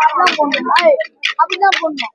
அப்படிதான் போடணும் அப்படிதான் போடணும்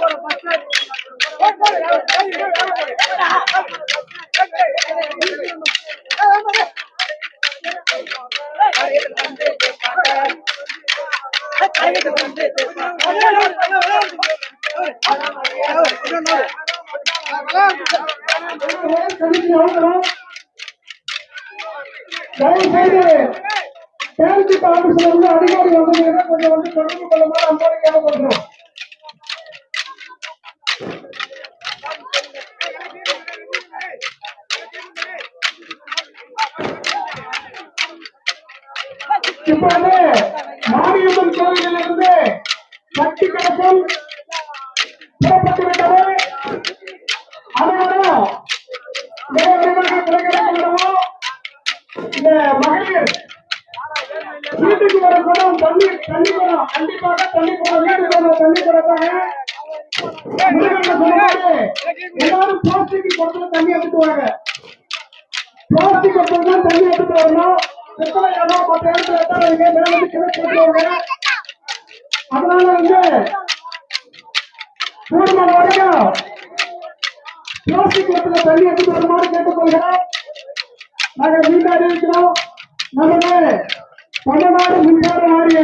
யார் முன்னால் மூன்று ஆபீஸ்ல உள்ள அதிகாரி வந்து கொஞ்சம் வந்து தொடர்பு கொள்ளுமாறு அன்போடு கேட்டுக்கொள்கிறோம். இப்பொழுது மாரியம்மன் கோவிலிலிருந்து சக்தி கணக்கில் புறப்பட்டு விட்டது. அனைவரும் இந்த மகளிர் வீட்டுக்கு வர தண்ணி தண்ணி கண்டிப்பாக தண்ணி குடம் தண்ணி குடத்தாங்க எல்லாரும் பிளாஸ்டிக் குடத்துல தண்ணி எடுத்துட்டு பிளாஸ்டிக் குடத்துல தண்ணி எடுத்துட்டு வரணும். பித்தளை ஏதோ இடத்துல எத்தாதீங்க மேல வந்து அதனால வந்து கூடுமான வரைக்கும் பிளாஸ்டிக் குடத்துல தண்ணி எடுத்துட்டு வருமாறு கேட்டுக்கொள்கிறோம் நாங்கள் மீண்டும் அறிவிக்கிறோம் நமது தமிழ்நாடு மின்சார வாரிய